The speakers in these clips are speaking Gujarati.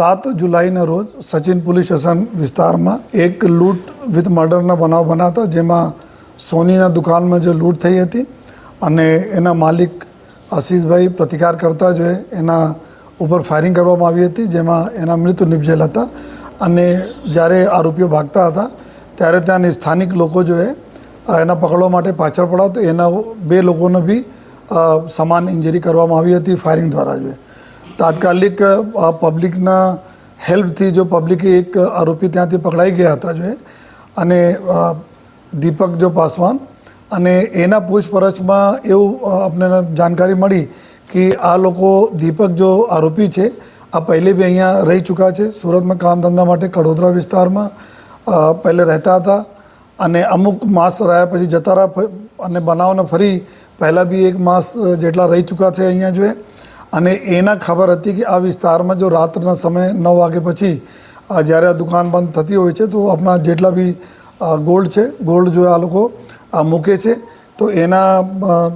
સાત જુલાઈના રોજ સચિન પોલીસ સ્ટેશન વિસ્તારમાં એક લૂંટ વિથ મર્ડરના બનાવ બનાવતા જેમાં સોનીના દુકાનમાં જે લૂંટ થઈ હતી અને એના માલિક આશીષભાઈ પ્રતિકાર કરતા જોઈએ એના ઉપર ફાયરિંગ કરવામાં આવી હતી, જેમાં એના મૃત્યુ નિપજેલા હતા. અને જ્યારે આરોપીઓ ભાગતા હતા, ત્યારે ત્યાંની સ્થાનિક લોકો જોએ એના પકડવા માટે પાછળ પડ્યા તો એના બે લોકોને બી સમાન ઇન્જરી કરવામાં આવી હતી ફાયરિંગ દ્વારા જોઈએ તાત્કાલિક પબ્લિકના હેલ્પથી જો પબ્લિકે એક આરોપી ત્યાંથી પકડાઈ ગયા હતા જોઈએ અને દીપક જો પાસવાન, અને એના પૂછપરછમાં એવું આપણને જાણકારી મળી કે આ લોકો દીપક જો આરોપી છે, આ પહેલે બી અહીંયા રહી ચૂક્યા છે. સુરતમાં કામ ધંધા માટે કડોદરા વિસ્તારમાં પહેલે રહેતા હતા. અને અમુક માસ રહ્યા પછી જતા રહ્યા, અને બનાવને ફરી પહેલાં બી એક માસ જેટલા રહી ચૂક્યા છે અહીંયા જોઈએ અને એના ખબર હતી કે આ વિસ્તારમાં જો રાત્રના સમય નવ વાગે પછી જ્યારે આ દુકાન બંધ થતી હોય છે, તો આપણા જેટલા બી ગોલ્ડ છે, ગોલ્ડ જો આ લોકો મૂકે છે, તો એના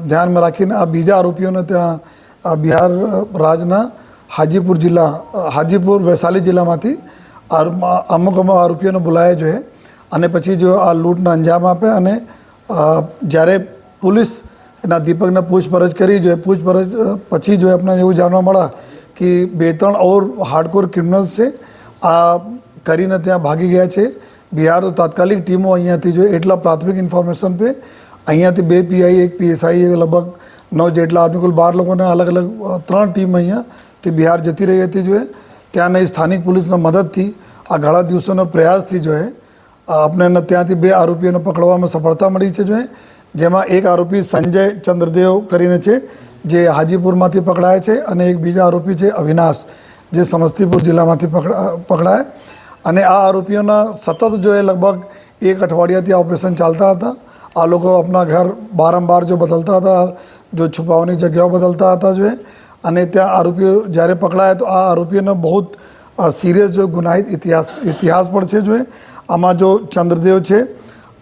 ધ્યાનમાં રાખીને આ બીજા આરોપીઓને ત્યાં બિહાર રાજના હાજીપુર જિલ્લા હાજીપુર વૈશાલી જિલ્લામાંથી અમુક અમુક આરોપીઓને બોલાયા જોઈએ. અને પછી જો આ લૂંટને અંજામ આપે અને જ્યારે પોલીસ એના દીપકને પૂછપરછ કરી જોઈએ. પૂછપરછ પછી જોઈએ આપણને એવું જાણવા મળે કે બે ત્રણ ઓર હાર્ડકોર ક્રિમિનલ્સ છે, આ કરીને ત્યાં ભાગી ગયા છે. બિહાર તો તાત્કાલિક ટીમો અહીંયાથી જોઈએ, એટલા પ્રાથમિક ઇન્ફોર્મેશન પે અહીંયાથી બે પીઆઈ એક પીએસઆઈ લગભગ નવ જેટલા આદમી કુલ બાર લોકોને અલગ અલગ ત્રણ ટીમ અહીંયાથી બિહાર જતી રહી હતી જોઈએ. ત્યાંની સ્થાનિક પોલીસના મદદથી, આ ઘણા દિવસોના પ્રયાસથી જોઈએ આપણે ત્યાંથી બે આરોપીઓને પકડવામાં સફળતા મળી છે જોઈએ. જેમાં એક આરોપી સંજય ચંદ્રદેવ કરીને છે, જે હાજીપુરમાંથી પકડાય છે અને એક બીજા આરોપી છે અવિનાશ, જે સમસ્તીપુર જિલ્લામાંથી પકડાય. અને આ આરોપીઓના સતત જો એ લગભગ એક અઠવાડિયાથી આ ઓપરેશન ચાલતા હતા. આ લોકો આપણા ઘર બારંબાર જો બદલતા હતા, જો છુપાવાની જગ્યાઓ બદલતા હતા જો અને ત્યાં આરોપીઓ જ્યારે પકડાયા તો આ આરોપીઓનો બહુ સિરિયસ જો ગુનાહિત ઇતિહાસ ઇતિહાસ પણ છે જો આમાં જો ચંદ્રદેવ છે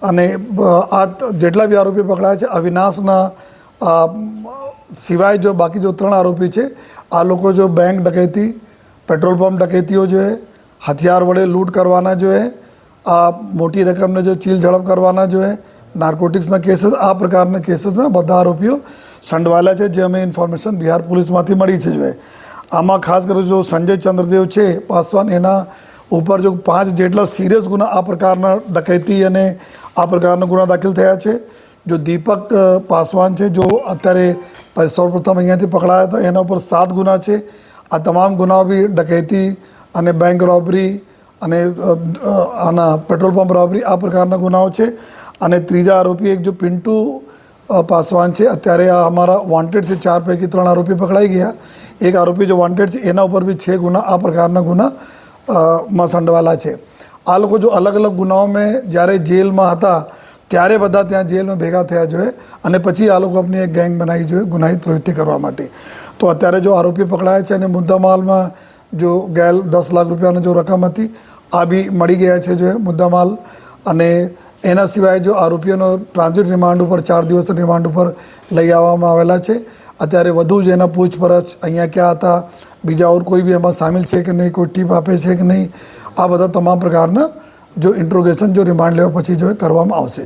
અને આ જેટલા બી આરોપી પકડાયા છે અવિનાશના સિવાય જો બાકી જો ત્રણ આરોપી છે, આ લોકો જો બેંક ડકૈતી, પેટ્રોલ પંપ ડકૈતીઓ જોઈએ હથિયાર વડે લૂંટ કરવાના જોઈએ આ મોટી રકમને જો ચીલ ઝડપ કરવાના જોઈએ નાર્કોટિક્સના કેસીસ, આ પ્રકારના કેસીસમાં બધા આરોપીઓ સંડવાયેલા છે, જે અમે ઇન્ફોર્મેશન બિહાર પોલીસમાંથી મળી છે જોઈએ આમાં ખાસ કરીને જો સંજય ચંદ્રદેવ છે, પાસવાન એના ઉપર જો પાંચ જેટલા સિરિયસ ગુના આ પ્રકારના ડકૈતી અને આ પ્રકારના ગુના દાખલ થયા છે, જો દીપક પાસવાન છે, જો અત્યારે સૌપ્રથમ અહીંયાથી પકડાયા હતા, એના ઉપર સાત ગુના છે. આ તમામ ગુનાઓ બી ડકૈતી અને બેંક રોબરી અને આના પેટ્રોલ પંપ રોબરી આ પ્રકારના ગુનાઓ છે. અને ત્રીજા આરોપી એક જો પિન્ટુ પાસવાન છે, અત્યારે આ અમારા વોન્ટેડ છે, ચાર પૈકી ત્રણ આરોપી પકડાઈ ગયા. એક આરોપી જો વોન્ટેડ છે, એના ઉપર બી છે ગુના, આ પ્રકારના ગુના. માં સંડવાયેલા છે. આ લોકો જો અલગ અલગ ગુનાઓમાં જ્યારે જેલમાં હતા, ત્યારે બધા ત્યાં જેલમાં ભેગા થયા જોઈએ અને પછી આ લોકો આપણી એક ગેંગ બનાવી જોઈએ ગુનાહિત પ્રવૃત્તિ કરવા માટે. તો અત્યારે જો આરોપી પકડાયા છે અને મુદ્દામાલમાં જો ગેલ દસ લાખ રૂપિયાની જો રકમ હતી, આ બી મળી ગયા છે જો મુદ્દામાલ. અને એના સિવાય જો આરોપીઓનો ટ્રાન્ઝિટ રિમાન્ડ ઉપર, ચાર દિવસ રિમાન્ડ ઉપર લઈ આવવામાં આવેલા છે. અત્યારે વધુ જ એના પૂછપરછ અહીંયા ક્યાં હતા બીજા ઓર કોઈ બી એમાં સામેલ છે કે નહીં, કોઈ ટીપ આપે છે કે નહીં, આ બધા તમામ પ્રકારના જો ઇન્ટ્રોગેશન જો રિમાન્ડ લેવા પછી જો કરવામાં આવશે.